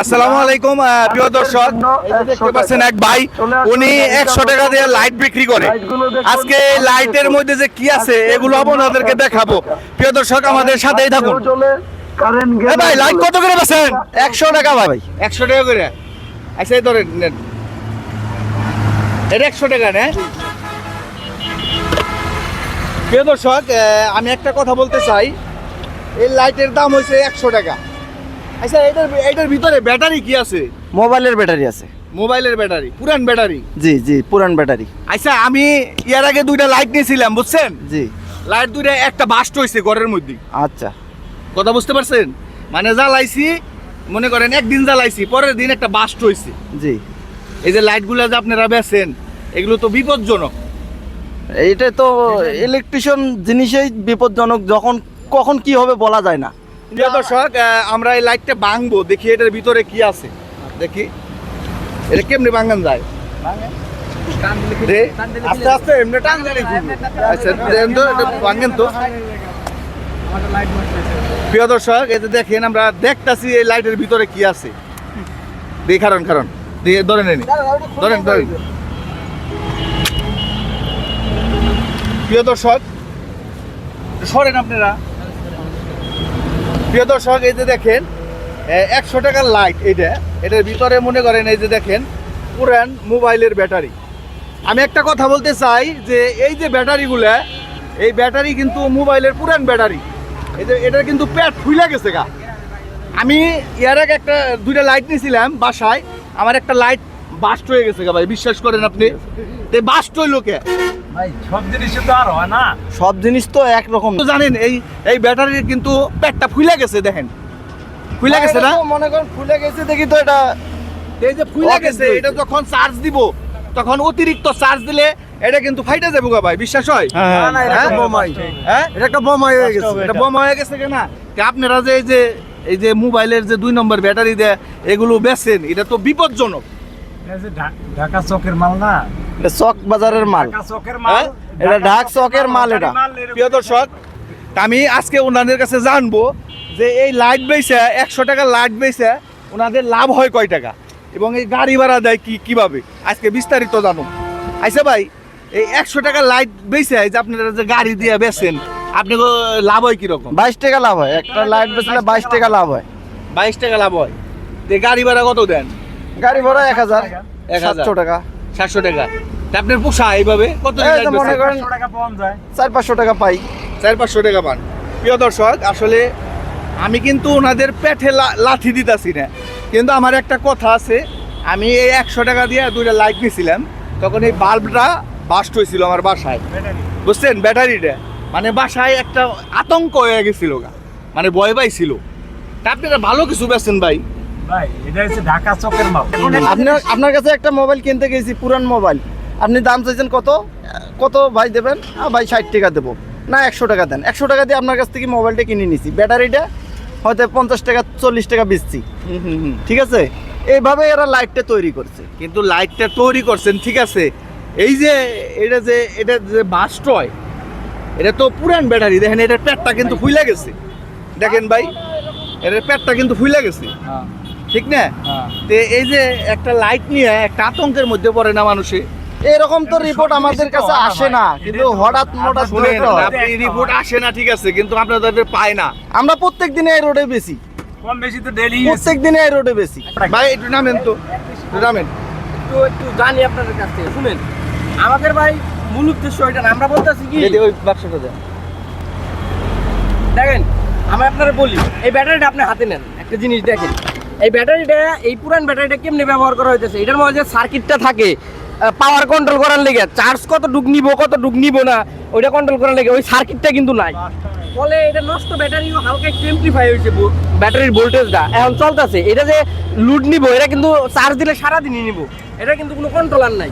আসসালামু আলাইকুম প্রিয় দর্শক। দেখতে পাচ্ছেন এক ভাই, উনি একশো টাকা দিয়ে লাইট বিক্রি করে। আজকে লাইটের মধ্যে যে কি আছে, এগুলো আপনাদেরকে দেখাবো। প্রিয় দর্শক, আমাদের সাথেই থাকুন। ভাই লাইট কত করে বেছেন একশো টাকা ভাই। একশো টাকা করে? আচ্ছা এই ধরেন এটা একশো টাকা না প্রিয় দর্শক আমি একটা কথা বলতে চাই। এই লাইটের দাম হয়েছে একশো টাকা। আচ্ছা এটার এটার ভিতরে ব্যাটারি কি আছে? মোবাইলের ব্যাটারি আছে। মোবাইলের ব্যাটারি পুরান ব্যাটারি? জি জি পুরান ব্যাটারি। আচ্ছা আমি ইয়ার আগে দুইটা লাইট নিয়েছিলাম বুঝছেন? জি। লাইট দুইটা একটা বাস্ট হয়েছে ঘরের মধ্যে। আচ্ছা। কথা বুঝতে পারছেন? মানে জ্বালাইছি মনে করেন একদিন জ্বালাইছি পরের দিন একটা বাস্ট হয়েছে জি। এই যে লাইটগুলো যে আপনারা বেছেন এগুলো তো বিপজ্জনক। এইটা তো ইলেকট্রিশিয়ান জিনিসেই বিপজ্জনক যখন কখন কি হবে বলা যায় না। প্রিয় দর্শক আমরা এই লাইটটা ভাঙবো, দেখি এটার ভিতরে কি আছে। দেখি, এটা কেমনি ভাঙান যায়? আস্তে আস্তে, এমনি টান আচ্ছা ভাঙেন তো। প্রিয় দর্শক, এই দেখেন, আমরা দেখতাছি এই লাইটের ভিতরে কি আছে। দেখি কারণ কারণ দিয়ে ধরে নেন ধরেন ধরেন। প্রিয় দর্শক, সরেন আপনারা। প্রিয় দর্শক, এই যে দেখেন একশো টাকার লাইট এটা। এটার ভিতরে মনে করেন এই যে দেখেন, পুরান মোবাইলের ব্যাটারি। আমি একটা কথা বলতে চাই যে এই যে ব্যাটারিগুলো, এই ব্যাটারি কিন্তু মোবাইলের পুরান ব্যাটারি। এই যে এটার কিন্তু প্যাট ফুলে গেছে গা। আমি ইয়ার আগে একটা, দুইটা লাইট নিয়েছিলাম বাসায়। আমার একটা লাইট বাস্ট হয়ে গেছে গা ভাই বিশ্বাস করেন আপনি। তো বাস্ট হইল কে? ভাই সব জিনিসই তো আর হয় না। সব জিনিস তো একরকম। তো জানেন এই এই ব্যাটারির কিন্তু প্যাটটা ফুলে গেছে দেখেন। ফুলে গেছে না? মনে করেন ফুলে গেছে দেখি তো এটা এই যে ফুলে গেছে এটা যখন চার্জ দিব তখন অতিরিক্ত চার্জ দিলে এটা কিন্তু ফাইটা যাবে গো ভাই বিশ্বাস হয়? হ্যাঁ, না, এটা হ্যাঁ? বোমাই। হ্যাঁ? এটা একটা বোমা হয়ে গেছে। এটা বোমা হয়ে গেছে কেনা? আপনারা যে এই যে এই যে মোবাইলের যে দুই নম্বর ব্যাটারি দেয় এগুলো বেচেন এটা তো বিপজ্জনক। ঢাকা চকের মাল না? এটা চক বাজারের মাল। চকের হ্যাঁ? মাল এটা ঢাক চকের মাল এটা। প্রিয় দর্শক আমি আজকে ওনাদের কাছে জানব যে এই লাইট বেচে একশো টাকা লাইট বেচে ওনাদের লাভ হয় কয় টাকা? এবং এই গাড়ি ভাড়া দেয় কি কীভাবে? আজকে বিস্তারিত জানো আইসা ভাই এই একশো টাকা লাইট বেচে যে আপনারা যে গাড়ি দিয়ে বেচেন আপনি লাভ হয় কীরকম? বাইশ টাকা লাভ হয়। একটা লাইট বেচলে বাইশ টাকা লাভ হয়। বাইশ টাকা লাভ হয়। গাড়ি ভাড়া কত দেন? গাড়ি ভাড়া এক হাজার এক হাজার। টাকা। সাতশো টাকা। আপনার পোষা এইভাবে? কত মনে করেন চার পাঁচশো টাকা পাই। চার পাঁচশো টাকা পান। প্রিয় দর্শক আসলে আমি কিন্তু ওনাদের পেটে লা- লাথি দিতাছি না। কিন্তু আমার একটা কথা আছে আমি এই একশো টাকা দিয়ে দুইটা লাইট নিয়েছিলাম তখন এই বাল্বটা বাস্ট হয়েছিল আমার বাসায়। বুঝছেন? ব্যাটারিটা মানে বাসায় একটা আতঙ্ক হয়ে গেছিল মানে ভয় পাইছিল। তা আপনারা ভালো কিছু বেছেন ভাই। ভাই এটা হচ্ছে ঢাকা চকের মাল। আপনার আপনার কাছে একটা মোবাইল কিনতে গেছি পুরান মোবাইল। আপনি দাম চাইছেন কত? কত ভাই দেবেন? ভাই ষাট টাকা দেবো। না একশো টাকা দেন। একশো টাকা দিয়ে আপনার কাছ থেকে মোবাইলটা কিনে নিছি। ব্যাটারিটা হয়তো পঞ্চাশ টাকা চল্লিশ টাকা বেচছি। ঠিক আছে? এইভাবে এরা লাইটটা তৈরি করছে। কিন্তু লাইটটা তৈরি করছেন ঠিক আছে? এই যে এটা যে এটা যে বাস্ট হয় এটা তো পুরান ব্যাটারি। দেখেন এটার পেটটা কিন্তু ফুলে গেছে। দেখেন ভাই এটার পেটটা কিন্তু ফুলে গেছে। হ্যাঁ, ঠিক না? হ্যাঁ। তে এই যে একটা লাইট নিয়ে একটা আতঙ্কের মধ্যে পড়ে না মানুষে? এরকম তো রিপোর্ট আমাদের কাছে আসে না কিন্তু হঠাৎ হঠাৎ। আপনি রিপোর্ট আসে না ঠিক আছে কিন্তু আপনাদের পায় না। আমরা প্রত্যেক দিনে এই রোডে বেশি। কম বেশি তো ডেলি প্রত্যেক দিনে এই রোডে বেশি। ভাই একটু নামেন তো নামেন। একটু একটু জানি আপনাদের কাছ থেকে শুনেন। আমাদের ভাই মূল উদ্দেশ্য এটা না আমরা বলতেছি কি? ওই বাক্সটা দেন। দেখেন আমি আপনারা বলি এই ব্যাটারিটা আপনি হাতে নেন একটা জিনিস দেখেন। এই ব্যাটারিটা এই পুরান ব্যাটারিটা কেমনে ব্যবহার করা হইতেছে? এটার মধ্যে যে সার্কিটটা থাকে পাওয়ার কন্ট্রোল করার লেগে চার্জ কত ডুক নিব কত ডুক নিব না ওইটা কন্ট্রোল করার লেগে ওই সার্কিটটা কিন্তু নাই। ফলে এটা নষ্ট ব্যাটারিও হালকা একটু এমপ্লিফাই হয়েছে ব্যাটারির ভোল্টেজটা এখন চলতেছে এটা যে লুড নিব এটা কিন্তু চার্জ দিলে সারাদিনই নিব। এটা কিন্তু কোনো কন্ট্রোলার নাই।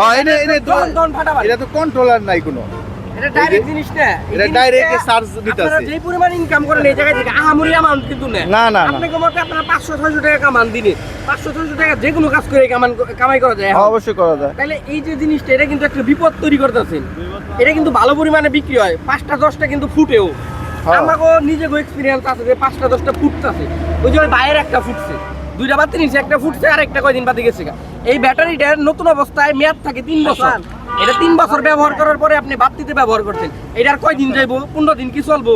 হ্যাঁ এটা তো কন্ট্রোলার নাই কোনো। এটা ডাইরেক্ট জিনিস না এটা জিনিসটা direct এ charge নিতেছে। পরিমাণ ইনকাম করেন এই জায়গা থেকে আহামরি অ্যামাউন্ট কিন্তু না না, না, না। আপনি আপনারা পাঁচশো ছয়শো টাকা কামান দিনে। পাঁচশো ছয়শো টাকা যে কোনো কাজ করে কামান কামাই করা যায় অবশ্যই করা যায়। তাহলে এই যে জিনিসটা এটা কিন্তু একটা বিপদ তৈরি করতেছেন। এটা কিন্তু ভালো পরিমাণে বিক্রি হয়। পাঁচটা দশটা কিন্তু ফুটেও। আমাকেও নিজেকে এক্সপিরিয়েন্স আছে যে পাঁচটা দশটা ফুটতেছে। ওই যে ওই বাইরের একটা ফুটছে। দুইটা বাতি নিচে একটা ফুটছে আর একটা কয়দিন বাদে গেছে এই ব্যাটারিটার নতুন অবস্থায় মেয়াদ থাকে তিন বছর। এটা তিন বছর ব্যবহার করার পরে আপনি বাতিতে ব্যবহার করছেন। এটা এটার কয়দিন যাইবো? পনেরো দিন কি চলবো?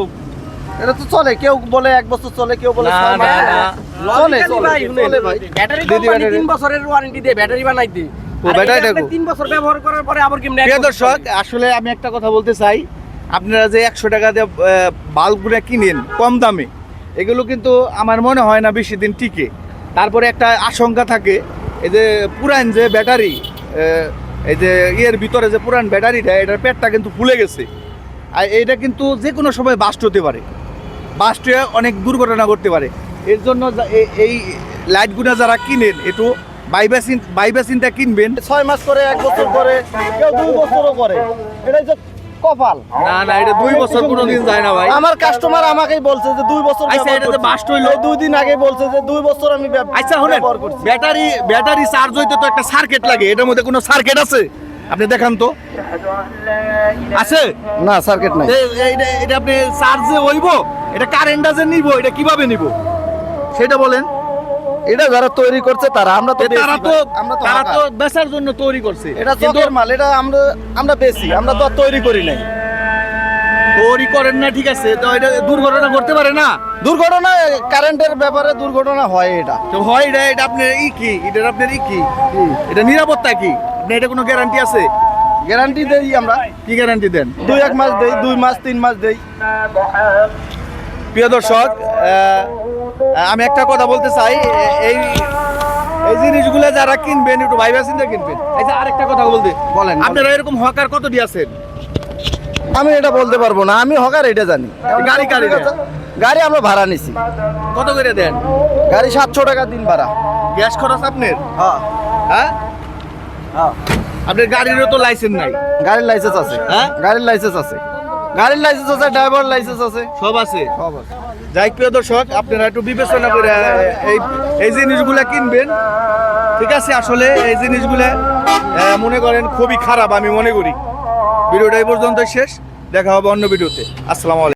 এটা তো চলে কেউ বলে এক বছর চলে কেউ বলে চলে। চলে ব্যাটারি কোম্পানি তিন বছরের ওয়ারেন্টি দিয়ে ব্যাটারি বানাইতে ও, তিন বছর ব্যবহার করার পরে আবার কেমনে প্রিয় দর্শক আসলে আমি একটা কথা বলতে চাই। আপনারা যে একশো টাকা দিয়ে বাল্বগুলো কিনেন কম দামে এগুলো কিন্তু আমার মনে হয় না বেশি দিন টিকে। তারপরে একটা আশঙ্কা থাকে এই যে পুরান যে ব্যাটারি এই যে ইয়ের ভিতরে যে পুরান ব্যাটারিটা, এটার পেটটা কিন্তু ফুলে গেছে। আর এইটা কিন্তু যে কোনো সময় বাস্ট হতে পারে। বাস্ট হয়ে অনেক দুর্ঘটনা ঘটতে পারে। এর জন্য এই লাইটগুলো যারা কিনেন, একটু বাইবাসিন, বাইবাসিনটা কিনবেন। ছয় মাস করে, এক বছর করে, কেউ দুই বছরও করে। এটাই যে কপাল। না না এটা দুই বছর কোনোদিন যায় না ভাই। আমার কাস্টমার আমাকেই বলছে যে দুই বছর আচ্ছা, এটা যে বাস্ট হইল? দুই দিন আগে বলছে যে দুই বছর আমি আচ্ছা শুনেন ব্যাটারি ব্যাটারি চার্জ হইতে তো একটা সার্কিট লাগে এটার মধ্যে কোনো সার্কিট আছে? আপনি দেখান তো। আছে? না সার্কিট নাই। এইটা এটা আপনি চার্জে হইব এটা কারেন্ট আছে নিব এটা কীভাবে নিব? সেটা বলেন। এটা যারা তৈরি করছে তারা আমরা তো তারা তো আমরা তো তারা তো বেচার জন্য তৈরি করছে। এটা চকের মাল এটা আমরা আমরা বেশি আমরা তো আর তৈরি করি নাই। তৈরি করেন না ঠিক আছে তো এটা দুর্ঘটনা করতে পারে না। দুর্ঘটনা কারেন্টের ব্যাপারে দুর্ঘটনা হয় এটা। তো হয় এটা এটা আপনার ই কি? এটা আপনার ই কি? এটা নিরাপত্তা কি? আপনি এটা কোনো গ্যারান্টি আছে? গ্যারান্টি দেই আমরা। কি গ্যারান্টি দেন? দুই এক মাস দেই দুই মাস তিন মাস দেই। প্রিয় দর্শক আমি একটা কথা বলতে চাই এই এই জিনিসগুলো যারা কিনবেন একটু ভাইবা চিন্তা কিনবেন। এই যে আরেকটা কথা বলতে বলেন, আপনারা এরকম হকার কত দিয়ে আছেন? আমি এটা বলতে পারব না আমি হকার এটা জানি। গাড়ি না? গাড়ি আমরা ভাড়া নিছি। কত করে দেন? গাড়ি সাতশো টাকা দিন ভাড়া। গ্যাস খরচ আপনার? হ্যাঁ। হ্যাঁ? হ্যাঁ। আপনার গাড়িরও তো লাইসেন্স নাই। গাড়ির লাইসেন্স আছে। হ্যাঁ? গাড়ির লাইসেন্স আছে। গাড়ির লাইসেন্স আছে ড্রাইভার লাইসেন্স আছে। সব আছে। সব আছে। যাই প্রিয় দর্শক আপনারা একটু বিবেচনা করে এই এই জিনিসগুলো কিনবেন। ঠিক আছে? আসলে এই জিনিসগুলো মনে করেন খুবই খারাপ আমি মনে করি। ভিডিওটা এই পর্যন্ত শেষ। দেখা হবে অন্য ভিডিওতে। আসসালামু আলাইকুম।